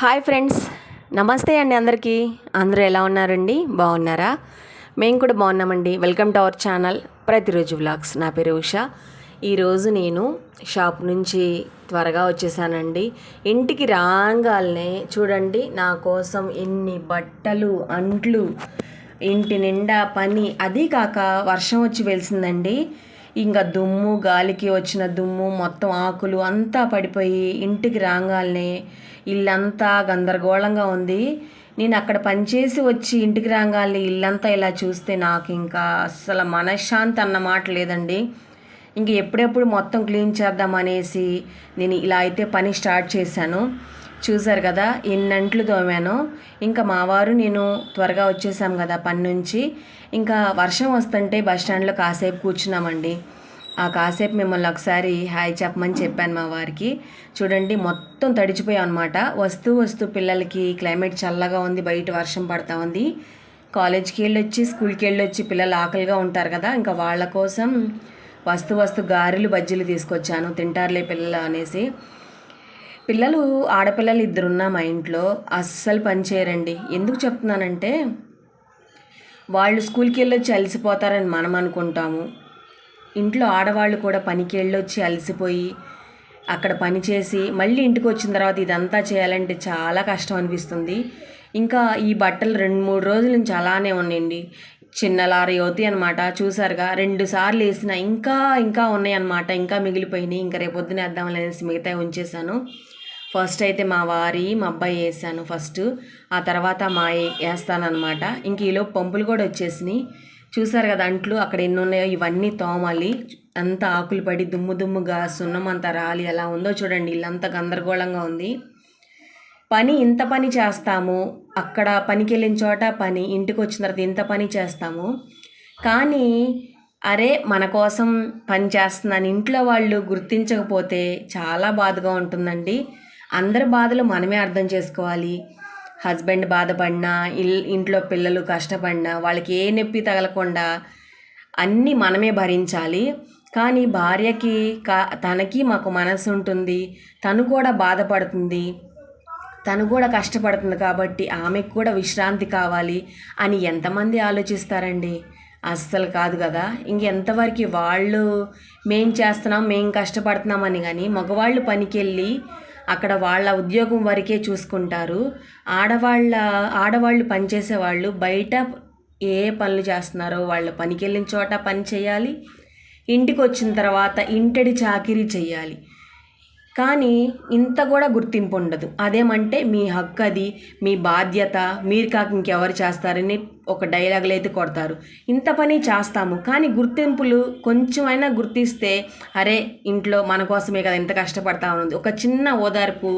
Hi friends. నమస్తే అండి అందరికీ. అందరూ ఎలా ఉన్నారండి? బాగున్నారా? మేము కూడా బాగున్నామండి. వెల్కమ్ టు అవర్ ఛానల్ ప్రతిరోజు వ్లాగ్స్. నా పేరు ఉష. ఈరోజు నేను షాప్ నుంచి త్వరగా వచ్చేసానండి. ఇంటికి రాగానే చూడండి నా కోసం ఎన్ని బట్టలు అంట్లు ఇంటి నిండా పని అదీ కాక వర్షం వచ్చి వెలిసిందండి. ఇంకా దుమ్ము గాలికి వచ్చిన దుమ్ము మొత్తం ఆకులు అంతా పడిపోయి ఇంటికి రాగానే ఇల్లంతా గందరగోళంగా ఉంది. నేను అక్కడ పనిచేసి వచ్చి ఇంటికి రాగానే ఇల్లంతా ఇలా చూస్తే నాకు ఇంకా అస్సలు మనశ్శాంతి అన్న మాట లేదండి. ఇంక ఎప్పుడెప్పుడు మొత్తం క్లీన్ చేద్దాం అనేసి నేను ఇలా అయితే పని స్టార్ట్ చేశాను. చూసారు కదా ఇన్నంట్లు తోమాను. ఇంకా మా వారు నేను త్వరగా వచ్చేసాం కదా పని నుంచి. ఇంకా వర్షం వస్తుంటే బస్ స్టాండ్లో కాసేపు కూర్చున్నామండి. ఆ కాసేపు మిమ్మల్ని ఒకసారి హాయ్ చెప్పమని చెప్పాను మా వారికి. చూడండి మొత్తం తడిచిపోయాం అనమాట వస్తూ వస్తూ పిల్లలకి క్లైమేట్ చల్లగా ఉంది బయట వర్షం పడతా ఉంది. కాలేజ్కి వెళ్ళొచ్చి స్కూల్కి వెళ్ళి వచ్చి పిల్లలు ఆకలిగా ఉంటారు కదా ఇంకా వాళ్ళ కోసం వస్తూ వస్తూ గారెలు బజ్జీలు తీసుకొచ్చాను. తింటారులే పిల్లలు అనేసి. పిల్లలు ఆడపిల్లలు ఇద్దరున్నా మా ఇంట్లో అస్సలు పని చేయరండి. ఎందుకు చెప్తున్నానంటే వాళ్ళు స్కూల్కి వెళ్ళొచ్చి అలసిపోతారని మనం అనుకుంటాము. ఇంట్లో ఆడవాళ్ళు కూడా పనికి వెళ్ళొచ్చి అలసిపోయి అక్కడ పని చేసి మళ్ళీ ఇంటికి వచ్చిన తర్వాత ఇదంతా చేయాలంటే చాలా కష్టం అనిపిస్తుంది. ఇంకా ఈ బట్టలు రెండు మూడు రోజుల నుంచి అలానే ఉన్నాయండి. చిన్న లారీ అవుతాయి అనమాట చూసారుగా రెండు సార్లు వేసిన ఇంకా ఇంకా ఉన్నాయి అనమాట ఇంకా మిగిలిపోయినాయి. ఇంకా రేపు వేద్దాం అనేసి మిగతా ఉంచేసాను ఫస్ట్ అయితే మా వారి మా అబ్బాయి వేసాను ఫస్ట్. ఆ తర్వాత మా వేస్తానమాట ఇంక ఈలో పంపులు కూడా వచ్చేసినాయి. చూసారు కదా అంట్లు అక్కడ ఎన్ని ఉన్నాయో ఇవన్నీ తోమాలి. అంత ఆకులు పడి దుమ్ము దుమ్ముగా సున్నం అంతా రాలి ఎలా ఉందో చూడండి. ఇల్లంతా గందరగోళంగా ఉంది. పని ఇంత పని చేస్తాము. అక్కడ పనికి వెళ్ళిన చోట పని ఇంటికి వచ్చిన తర్వాత ఇంత పని చేస్తాము. కానీ అరే మన కోసం పని చేస్తున్నాను. ఇంట్లో వాళ్ళు గుర్తించకపోతే చాలా బాధగా ఉంటుందండి. అందరి బాధలు మనమే అర్థం చేసుకోవాలి. హస్బెండ్ బాధపడినా ఇల్ ఇంట్లో పిల్లలు కష్టపడినా వాళ్ళకి ఏ నొప్పి తగలకుండా అన్నీ మనమే భరించాలి. కానీ భార్యకి కా తనకి మాకు మనసు ఉంటుంది. తను కూడా బాధపడుతుంది. తను కూడా కష్టపడుతుంది కాబట్టి ఆమెకు కూడా విశ్రాంతి కావాలి అని ఎంతమంది ఆలోచిస్తారండి? అస్సలు కాదు కదా. ఇంకెంతవరకు వాళ్ళు మేం చేస్తున్నాం మేం కష్టపడుతున్నామని కానీ మగవాళ్ళు పనికి వెళ్ళి అక్కడ వాళ్ళ ఉద్యోగం వరకే చూసుకుంటారు. ఆడవాళ్ళ ఆడవాళ్ళు పనిచేసే వాళ్ళు బయట ఏ పనులు చేస్తున్నారో వాళ్ళ పనికి వెళ్ళిన చోట పని చేయాలి. ఇంటికి వచ్చిన తర్వాత ఇంటడి చాకిరీ చేయాలి. కానీ ఇంత కూడా గుర్తింపు ఉండదు అదేమంటే మీ హక్కు అది మీ బాధ్యత మీరు కాక ఇంకెవరు చేస్తారని ఒక డైలాగులు అయితే కొడతారు. ఇంత పని చేస్తాము. కానీ గుర్తింపులు కొంచెమైనా గుర్తిస్తే అరే ఇంట్లో మన కోసమే కదా ఇంత కష్టపడతా ఉంది ఒక చిన్న ఓదార్పు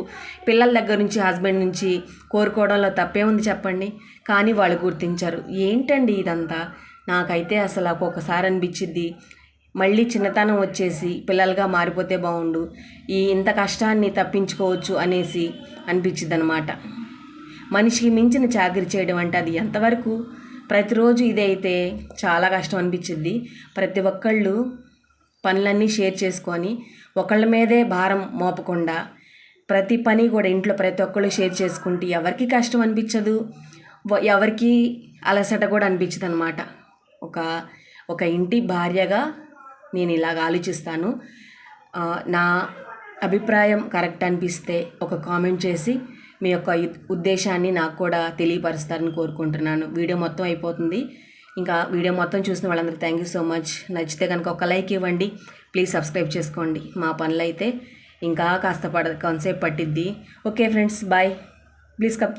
పిల్లల దగ్గర నుంచి హస్బెండ్ నుంచి కోరుకోవడంలో తప్పే ఉంది చెప్పండి. కానీ వాళ్ళు గుర్తించారు. ఏంటండి ఇదంతా? నాకైతే అసలు ఒక్కొక్కసారి అనిపించింది మళ్ళీ చిన్నతనం వచ్చేసి పిల్లలుగా మారిపోతే బాగుండు ఈ ఇంత కష్టాన్ని తప్పించుకోవచ్చు అనేసి అనిపించింది అనమాట మనిషికి మించిన చాకరీ చేయడం అంటే అది ఎంతవరకు? ప్రతిరోజు ఇదైతే చాలా కష్టం అనిపించింది ప్రతి ఒక్కళ్ళు పనులన్నీ షేర్ చేసుకొని ఒకళ్ళ మీదే భారం మోపకుండా ప్రతి పని కూడా ఇంట్లో ప్రతి ఒక్కళ్ళు షేర్ చేసుకుంటే ఎవరికి కష్టం అనిపించదు? ఎవరికి అలసట కూడా అనిపించదు అనమాట ఒక ఒక ఇంటి భార్యగా నేను ఇలాగ ఆలోచిస్తాను. నా అభిప్రాయం కరెక్ట్ అనిపిస్తే ఒక కామెంట్ చేసి మీ యొక్క ఉద్దేశాన్ని నాకు కూడా తెలియపరుస్తారని కోరుకుంటున్నాను. వీడియో మొత్తం అయిపోతుంది. ఇంకా వీడియో మొత్తం చూసిన వాళ్ళందరికీ థ్యాంక్ యూ సో మచ్ నచ్చితే కనుక ఒక లైక్ ఇవ్వండి. ప్లీజ్ సబ్స్క్రైబ్ చేసుకోండి. మా పనులు అయితే ఇంకా కాస్త పడ కొంతసేపు పట్టిద్ది. Okay friends bye please cup